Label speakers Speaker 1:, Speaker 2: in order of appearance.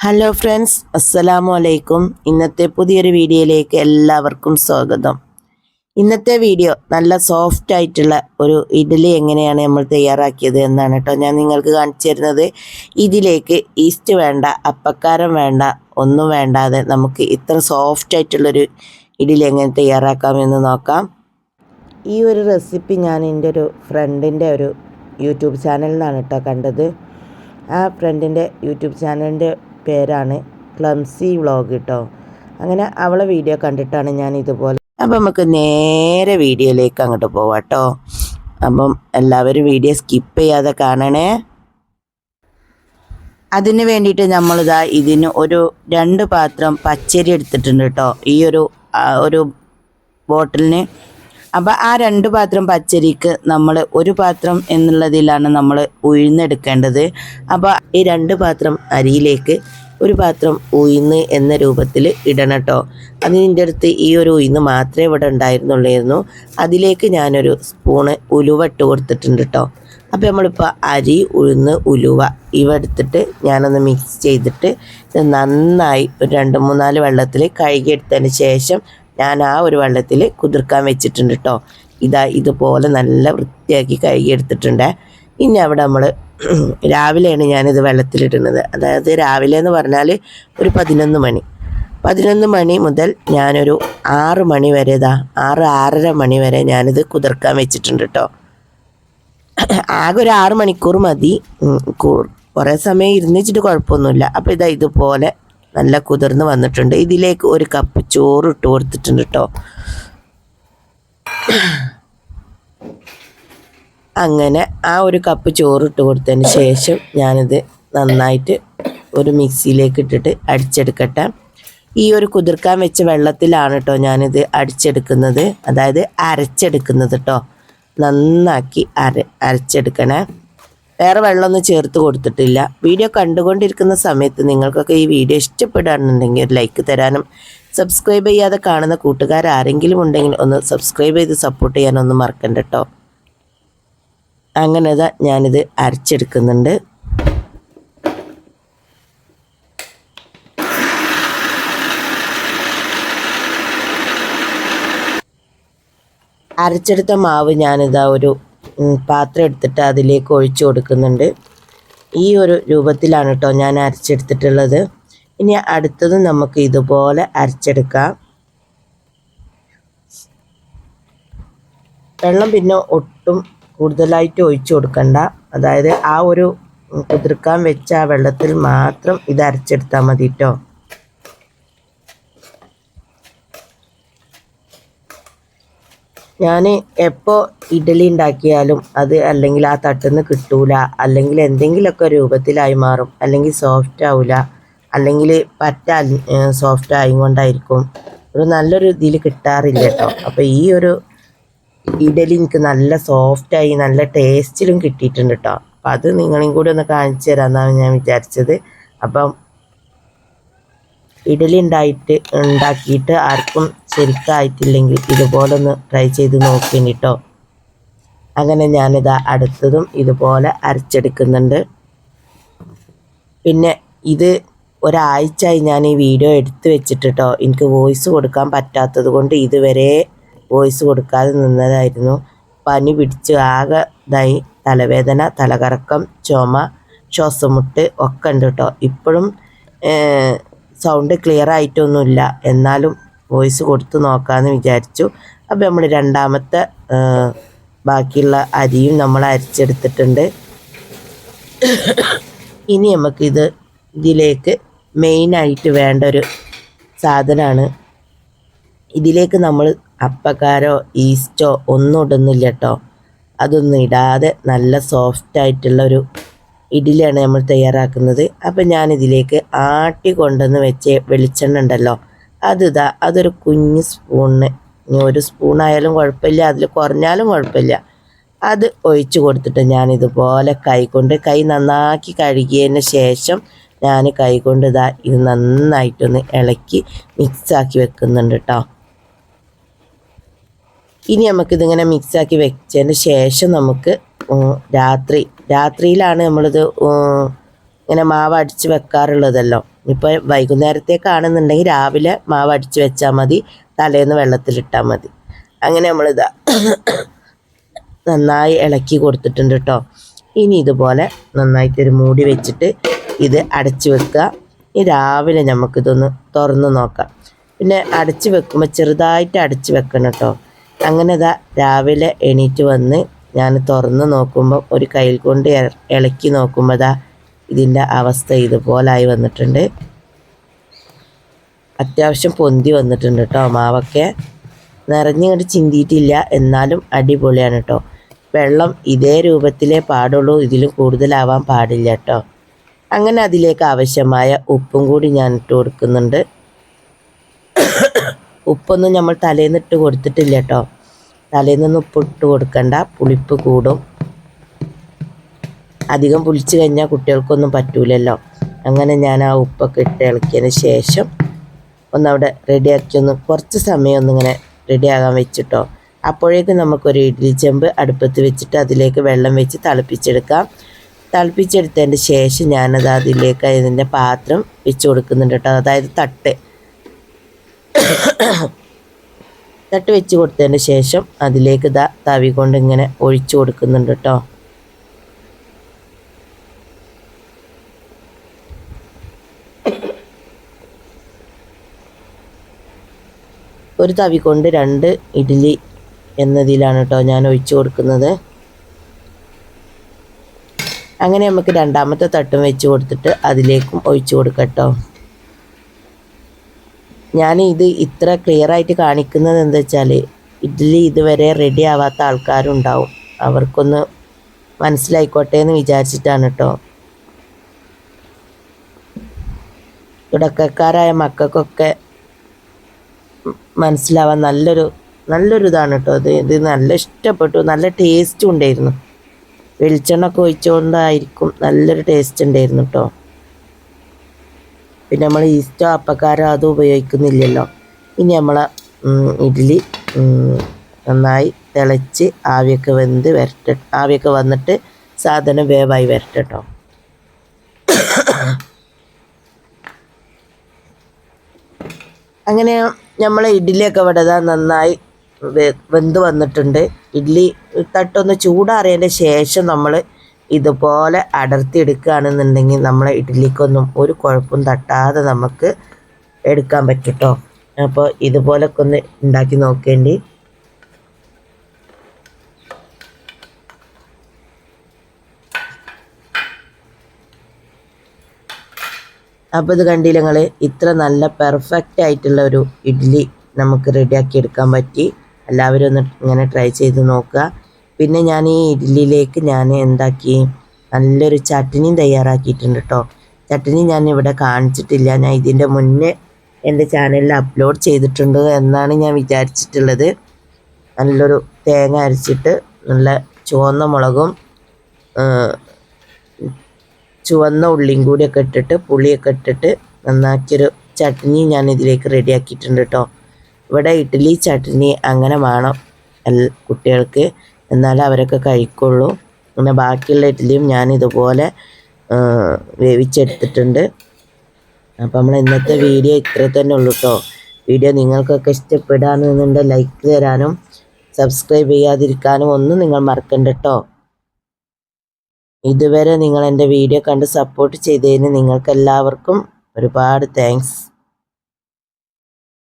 Speaker 1: Hello friends അസ്സലാമു അലൈക്കും ഇന്നത്തെ പുതിയൊരു വീഡിയോയിലേക്ക് എല്ലാവർക്കും സ്വാഗതം. ഇന്നത്തെ വീഡിയോ നല്ല സോഫ്റ്റ് ആയിട്ടുള്ള ഒരു ഇഡ്ഡലി എങ്ങനെയാണ് നമ്മൾ തയ്യാറാക്കിയത് എന്നാണ് കേട്ടോ ഞാൻ നിങ്ങൾക്ക് കാണിച്ചു തരുന്നത്. ഇതിലേക്ക് ഈസ്റ്റ് വേണ്ട അപ്പക്കാരം വേണ്ട ഒന്നും വേണ്ടാതെ നമുക്ക് ഇത്ര സോഫ്റ്റ് ആയിട്ടുള്ളൊരു ഇഡ്ഡലി എങ്ങനെ തയ്യാറാക്കാമെന്ന് നോക്കാം. ഈ ഒരു റെസിപ്പി ഞാൻ എന്റെ ഒരു ഫ്രണ്ടിന്റെ ഒരു യൂട്യൂബ് ചാനലിൽ നിന്നാണ് കേട്ടോ കണ്ടത്. ആ ഫ്രണ്ടിന്റെ യൂട്യൂബ് ചാനലിന്റെ പേരാണ് ക്ലംസി വ്ളോഗ് കേട്ടോ അങ്ങനെ അവളെ വീഡിയോ കണ്ടിട്ടാണ് ഞാൻ ഇതുപോലെ. അപ്പം നമുക്ക് നേരെ വീഡിയോയിലേക്ക് അങ്ങോട്ട് പോവാം കേട്ടോ അപ്പം എല്ലാവരും വീഡിയോ സ്കിപ്പ് ചെയ്യാതെ കാണണേ. അതിന് വേണ്ടിയിട്ട് നമ്മളിതാ ഇതിന് ഒരു രണ്ട് പാത്രം പച്ചരി എടുത്തിട്ടുണ്ട് കേട്ടോ ഈ ഒരു ഒരു ബോട്ടിലിന് അപ്പോൾ ആ രണ്ട് പാത്രം പച്ചരിക്ക് നമ്മൾ ഒരു പാത്രം എന്നുള്ളതിലാണ് നമ്മൾ ഉഴുന്നെടുക്കേണ്ടത്. അപ്പോൾ ഈ രണ്ട് പാത്രം അരിയിലേക്ക് ഒരു പാത്രം ഉയിന്ന് എന്ന രൂപത്തിൽ ഇടണം കേട്ടോ അതിന്റെ അടുത്ത് ഈ ഒരു ഉയിന്ന് മാത്രമേ ഇവിടെ ഉണ്ടായിരുന്നുള്ളായിരുന്നു. അതിലേക്ക് ഞാനൊരു സ്പൂണ് ഉലുവ ഇട്ട് കൊടുത്തിട്ടുണ്ട് കേട്ടോ അപ്പോൾ നമ്മളിപ്പോൾ അരി ഉഴുന്ന് ഉലുവ ഇവ എടുത്തിട്ട് ഞാനൊന്ന് മിക്സ് ചെയ്തിട്ട് നന്നായി ഒരു രണ്ട് മൂന്നാൽ വെള്ളത്തിൽ കഴുകിയെടുത്തതിന് ശേഷം ഞാൻ ആ ഒരു വെള്ളത്തിൽ കുതിർക്കാൻ വെച്ചിട്ടുണ്ട് കേട്ടോ ഇതാ ഇതുപോലെ നല്ല വൃത്തിയാക്കി കഴുകിയെടുത്തിട്ടുണ്ട് ഇനി അവിടെ നമ്മൾ രാവിലെയാണ് ഞാനിത് വെള്ളത്തിലിടുന്നത്. അതായത് രാവിലെ എന്ന് പറഞ്ഞാൽ ഒരു പതിനൊന്ന് മണി. പതിനൊന്ന് മണി മുതൽ ഞാനൊരു ആറ് മണി വരെ ഇതാ ആറ് ആറര മണി വരെ ഞാനിത് കുതിർക്കാൻ വെച്ചിട്ടുണ്ട് കേട്ടോ ആകെ ഒരു ആറ് മണിക്കൂർ മതി. കുറേ സമയം ഇരുന്നിച്ചിട്ട് കുഴപ്പമൊന്നുമില്ല. അപ്പോൾ ഇതാ ഇതുപോലെ നല്ല കുതിർന്ന് വന്നിട്ടുണ്ട്. ഇതിലേക്ക് ഒരു കപ്പ് ചോറ് ഇട്ട് കൊടുത്തിട്ടുണ്ട് കേട്ടോ അങ്ങനെ ആ ഒരു കപ്പ് ചോറ് ഇട്ട് കൊടുത്തതിന് ശേഷം ഞാനിത് നന്നായിട്ട് ഒരു മിക്സിയിലേക്ക് ഇട്ടിട്ട് അടിച്ചെടുക്കട്ടെ. ഈ ഒരു കുതിർക്കാൻ വെച്ച വെള്ളത്തിലാണ് കേട്ടോ ഞാനിത് അടിച്ചെടുക്കുന്നത്. അതായത് അരച്ചെടുക്കുന്നത് കേട്ടോ നന്നാക്കി അര അരച്ചെടുക്കണേ. വേറെ വെള്ളമൊന്നും ചേർത്ത് കൊടുത്തിട്ടില്ല. വീഡിയോ കണ്ടുകൊണ്ടിരിക്കുന്ന സമയത്ത് നിങ്ങൾക്കൊക്കെ ഈ വീഡിയോ ഇഷ്ടപ്പെടുകയാണെന്നുണ്ടെങ്കിൽ ഒരു ലൈക്ക് തരാനും സബ്സ്ക്രൈബ് ചെയ്യാതെ കാണുന്ന കൂട്ടുകാർ ആരെങ്കിലും ഉണ്ടെങ്കിൽ ഒന്ന് സബ്സ്ക്രൈബ് ചെയ്ത് സപ്പോർട്ട് ചെയ്യാനൊന്നും മറക്കണ്ട കേട്ടോ അങ്ങനെ ഇതാ ഞാനിത് അരച്ചെടുക്കുന്നുണ്ട്. അരച്ചെടുത്ത മാവ് ഞാനിതാ ഒരു പാത്രം എടുത്തിട്ട് അതിലേക്ക് ഒഴിച്ചു കൊടുക്കുന്നുണ്ട്. ഈ ഒരു രൂപത്തിലാണ് കേട്ടോ ഞാൻ അരച്ചെടുത്തിട്ടുള്ളത്. ഇനി അടുത്തത് നമുക്ക് ഇതുപോലെ അരച്ചെടുക്കാം. വെള്ളം പിന്നെ ഒട്ടും കൂടുതലായിട്ട് ഒഴിച്ചു കൊടുക്കണ്ട. അതായത് ആ ഒരു കുതിർക്കാൻ വെച്ച ആ വെള്ളത്തിൽ മാത്രം ഇത് അരച്ചെടുത്താൽ മതി കേട്ടോ ഞാൻ എപ്പോൾ ഇഡ്ഡലി ഉണ്ടാക്കിയാലും അത് അല്ലെങ്കിൽ ആ തട്ടുന്ന് കിട്ടൂല. അല്ലെങ്കിൽ എന്തെങ്കിലുമൊക്കെ രൂപത്തിലായി മാറും. അല്ലെങ്കിൽ സോഫ്റ്റ് ആവില്ല അല്ലെങ്കിൽ പറ്റ സോഫ്റ്റ് ആയി കൊണ്ടായിരിക്കും ഒരു നല്ലൊരു ഇതിൽ കിട്ടാറില്ല കേട്ടോ അപ്പോൾ ഈ ഒരു ഇഡലി എനിക്ക് നല്ല സോഫ്റ്റായി നല്ല ടേസ്റ്റിലും കിട്ടിയിട്ടുണ്ട് കേട്ടോ അപ്പം അത് നിങ്ങളെയും കൂടി ഒന്ന് കാണിച്ചു തരാമെന്നാണ് ഞാൻ വിചാരിച്ചത്. അപ്പം ഇഡലി ഉണ്ടായിട്ട് ഉണ്ടാക്കിയിട്ട് ആർക്കും ശരിക്കായിട്ടില്ലെങ്കിൽ ഇതുപോലെ ഒന്ന് ട്രൈ ചെയ്ത് നോക്കിനി കേട്ടോ അങ്ങനെ ഞാനിതാ അടുത്തതും ഇതുപോലെ അരച്ചെടുക്കുന്നുണ്ട്. പിന്നെ ഇത് ഒരാഴ്ചയായി ഞാൻ ഈ വീഡിയോ എടുത്തു വെച്ചിട്ട് കേട്ടോ എനിക്ക് വോയിസ് കൊടുക്കാൻ പറ്റാത്തത് കൊണ്ട് ഇതുവരെ വോയിസ് കൊടുക്കാതെ നിന്നതായിരുന്നു. പനി പിടിച്ച് ആകെ ഇതായി. തലവേദന തലകറക്കം ചുമ ശ്വാസമുട്ട് ഒക്കെ ഉണ്ട് കേട്ടോ ഇപ്പോഴും സൗണ്ട് ക്ലിയർ ആയിട്ടൊന്നുമില്ല. എന്നാലും വോയിസ് കൊടുത്ത് നോക്കാമെന്ന് വിചാരിച്ചു. അപ്പോൾ നമ്മൾ രണ്ടാമത്തെ ബാക്കിയുള്ള അരിയും നമ്മൾ അരിച്ചെടുത്തിട്ടുണ്ട്. ഇനി നമുക്കിത് ഇതിലേക്ക് മെയിനായിട്ട് വേണ്ട ഒരു സാധനമാണ് ഇതിലേക്ക് നമ്മൾ അപ്പക്കാരോ ഈസ്റ്റോ ഒന്നും ഇടുന്നില്ല കേട്ടോ അതൊന്നും ഇടാതെ നല്ല സോഫ്റ്റ് ആയിട്ടുള്ള ഒരു ഇഡ്ഡലിയാണ് നമ്മൾ തയ്യാറാക്കുന്നത്. അപ്പം ഞാനിതിലേക്ക് ആട്ടി കൊണ്ടുവന്ന് വെച്ച് വെളിച്ചെണ്ണ ഉണ്ടല്ലോ അത് ഇതാ അതൊരു കുഞ്ഞ് സ്പൂണിന് ഒരു സ്പൂണായാലും കുഴപ്പമില്ല അതിൽ കുറഞ്ഞാലും കുഴപ്പമില്ല. അത് ഒഴിച്ചു കൊടുത്തിട്ട് ഞാനിതുപോലെ കൈകൊണ്ട് കൈ നന്നാക്കി കഴുകിയതിന് ശേഷം ഞാൻ കൈകൊണ്ട് ഇതാ ഇത് നന്നായിട്ടൊന്ന് ഇളക്കി മിക്സാക്കി വെക്കുന്നുണ്ട് കേട്ടോ ഇനി നമുക്കിതിങ്ങനെ മിക്സാക്കി വെച്ചതിന് ശേഷം നമുക്ക് രാത്രി രാത്രിയിലാണ് നമ്മളിത് ഇങ്ങനെ മാവ് അടിച്ച് വെക്കാറുള്ളതല്ലോ. ഇപ്പോൾ വൈകുന്നേരത്തേക്കാണെന്നുണ്ടെങ്കിൽ രാവിലെ മാവ് അടിച്ച് വെച്ചാൽ മതി തലേന്ന് വെള്ളത്തിലിട്ടാൽ മതി. അങ്ങനെ നമ്മളിതാ നന്നായി ഇളക്കി കൊടുത്തിട്ടുണ്ട് കേട്ടോ ഇനി ഇതുപോലെ നന്നായിട്ടൊരു മൂടി വെച്ചിട്ട് ഇത് അടച്ചു വെക്കുക. ഈ രാവിലെ നമുക്കിതൊന്ന് തുറന്ന് നോക്കാം. പിന്നെ അടച്ചു വെക്കുമ്പോൾ ചെറുതായിട്ട് അടച്ചു വെക്കണം കേട്ടോ അങ്ങനെ ഇതാ രാവിലെ എണീറ്റ് വന്ന് ഞാൻ തുറന്ന് നോക്കുമ്പോൾ ഒരു കയ്യിൽ കൊണ്ട് ഇളക്കി നോക്കുമ്പോൾ ദാ ഇതിന്റെ അവസ്ഥ ഇതുപോലായി വന്നിട്ടുണ്ട്. അത്യാവശ്യം പൊന്തി വന്നിട്ടുണ്ട് കേട്ടോ മാവൊക്കെ. നിറഞ്ഞിങ്ങോട്ട് ചിന്തിയിട്ടില്ല. എന്നാലും അടിപൊളിയാണ് കേട്ടോ വെള്ളം ഇതേ രൂപത്തിലേ പാടുള്ളൂ. ഇതിലും കൂടുതലാവാൻ പാടില്ല കേട്ടോ അങ്ങനെ അതിലേക്ക് ആവശ്യമായ ഉപ്പും കൂടി ഞാൻ ഇട്ട് കൊടുക്കുന്നുണ്ട്. ഉപ്പൊന്നും നമ്മൾ തലേന്ന് ഇട്ട് കൊടുത്തിട്ടില്ല കേട്ടോ തലേന്നൊന്നും ഉപ്പ് ഇട്ട് കൊടുക്കണ്ട. പുളിപ്പ് കൂടും. അധികം പുളിച്ച് കഴിഞ്ഞാൽ കുട്ടികൾക്കൊന്നും പറ്റൂലല്ലോ. അങ്ങനെ ഞാൻ ആ ഉപ്പൊക്കെ ഇട്ട് ഇളക്കിയതിന് ശേഷം ഒന്നവിടെ റെഡിയാക്കി ഒന്ന് കുറച്ച് സമയം ഒന്നിങ്ങനെ റെഡിയാകാൻ വെച്ചിട്ടോ. അപ്പോഴേക്കും നമുക്കൊരു ഇഡ്ഡലി ചെമ്പ് അടുപ്പത്ത് വെച്ചിട്ട് അതിലേക്ക് വെള്ളം വെച്ച് തിളപ്പിച്ചെടുക്കാം. തിളപ്പിച്ചെടുത്തതിന്റെ ശേഷം ഞാനത് അതിലേക്ക് അതിന്റെ പാത്രം വെച്ച് കൊടുക്കുന്നുണ്ട് കേട്ടോ. അതായത് തട്ട്. തട്ട് വെച്ച് കൊടുത്തതിന് ശേഷം അതിലേക്ക് ദാ തവി കൊണ്ട് ഇങ്ങനെ ഒഴിച്ചു കൊടുക്കുന്നുണ്ട് കേട്ടോ ഒരു തവി കൊണ്ട് രണ്ട് ഇഡ്ഡലി എന്നതിലാണ് കേട്ടോ ഞാൻ ഒഴിച്ചു കൊടുക്കുന്നത്. അങ്ങനെ നമുക്ക് രണ്ടാമത്തെ തട്ടും വെച്ച് കൊടുത്തിട്ട് അതിലേക്കും ഒഴിച്ചു കൊടുക്കട്ടോ ഞാൻ ഇത് ഇത്ര ക്ലിയർ ആയിട്ട് കാണിക്കുന്നത് എന്താ വെച്ചാൽ ഇഡ്ഡലി ഇതുവരെ റെഡി ആവാത്ത ആൾക്കാരുണ്ടാവും. അവർക്കൊന്ന് മനസ്സിലായിക്കോട്ടെ എന്ന് വിചാരിച്ചിട്ടാണ് കേട്ടോ തുടക്കക്കാരായ മക്കൾക്കൊക്കെ മനസ്സിലാവാൻ നല്ലൊരു നല്ലൊരു ഇതാണ് കേട്ടോ അത് ഇത് നല്ല ഇഷ്ടപ്പെട്ടു. നല്ല ടേസ്റ്റും ഉണ്ടായിരുന്നു. വെളിച്ചെണ്ണ ഒക്കെ ഒഴിച്ചുകൊണ്ടായിരിക്കും നല്ലൊരു ടേസ്റ്റ് ഉണ്ടായിരുന്നു കേട്ടോ പിന്നെ നമ്മൾ ഈസ്റ്റോ അപ്പക്കാരോ അതും ഉപയോഗിക്കുന്നില്ലല്ലോ. ഇനി നമ്മൾ ഇഡ്ഡലി നന്നായി തിളച്ച് ആവിയൊക്കെ വെന്ത് വരട്ടെ ആവിയൊക്കെ വന്നിട്ട് സാധനം വേവായി വരട്ടെ കേട്ടോ അങ്ങനെ നമ്മളെ ഇഡ്ഡലിയൊക്കെ ഇവിടെ നന്നായി വെന്ത് വന്നിട്ടുണ്ട്. ഇഡ്ഡലി തട്ടൊന്ന് ചൂടാറിയതിന്റെ ശേഷം നമ്മൾ ഇതുപോലെ അടർത്തി എടുക്കുകയാണെന്നുണ്ടെങ്കിൽ നമ്മളെ ഇഡ്ഡലിക്കൊന്നും ഒരു കുഴപ്പവും തട്ടാതെ നമുക്ക് എടുക്കാൻ പറ്റും കേട്ടോ അപ്പോൾ ഇതുപോലൊക്കെ ഒന്ന് ഉണ്ടാക്കി നോക്കേണ്ടി. അപ്പോൾ ഇത് കണ്ടില്ല നിങ്ങൾ ഇത്ര നല്ല പെർഫെക്റ്റ് ആയിട്ടുള്ള ഒരു ഇഡ്ഡലി നമുക്ക് റെഡിയാക്കി എടുക്കാൻ പറ്റി. എല്ലാവരും ഒന്ന് ഇങ്ങനെ ട്രൈ ചെയ്ത് നോക്കുക. പിന്നെ ഞാൻ ഈ ഇഡ്ഡലിയിലേക്ക് ഞാൻ എന്താക്കി നല്ലൊരു ചട്നിയും തയ്യാറാക്കിയിട്ടുണ്ട് കേട്ടോ ചട്നി ഞാൻ ഇവിടെ കാണിച്ചിട്ടില്ല. ഞാൻ ഇതിന്റെ മുന്നേ എന്റെ ചാനലിൽ അപ്ലോഡ് ചെയ്തിട്ടുണ്ട് എന്നാണ് ഞാൻ വിചാരിച്ചിട്ടുള്ളത്. നല്ലൊരു തേങ്ങ അരച്ചിട്ട് നല്ല ചുവന്ന മുളകും ചുവന്ന ഉള്ളിയും കൂടിയൊക്കെ ഇട്ടിട്ട് പുളിയൊക്കെ ഇട്ടിട്ട് നന്നാക്കിയൊരു ചട്നി ഞാൻ ഇതിലേക്ക് റെഡിയാക്കിയിട്ടുണ്ട് കേട്ടോ ഇവിടെ ഇഡ്ഡലി ചട്നി അങ്ങനെ വേണം കുട്ടികൾക്ക്. എന്നാലേ അവരൊക്കെ കഴിക്കുള്ളൂ. പിന്നെ ബാക്കിയുള്ള ഇഡ്ഡലിയും ഞാൻ ഇതുപോലെ വേവിച്ചെടുത്തിട്ടുണ്ട്. അപ്പം നമ്മൾ ഇന്നത്തെ വീഡിയോ ഇത്ര തന്നെ ഉള്ളൂ കേട്ടോ വീഡിയോ നിങ്ങൾക്കൊക്കെ ഇഷ്ടപ്പെടാമെന്നുണ്ടെങ്കിൽ ലൈക്ക് തരാനും സബ്സ്ക്രൈബ് ചെയ്യാതിരിക്കാനും ഒന്നും നിങ്ങൾ മറക്കണ്ട കേട്ടോ ഇതുവരെ നിങ്ങൾ എന്റെ വീഡിയോ കണ്ട് സപ്പോർട്ട് ചെയ്തതിന് നിങ്ങൾക്കെല്ലാവർക്കും ഒരുപാട് താങ്ക്സ്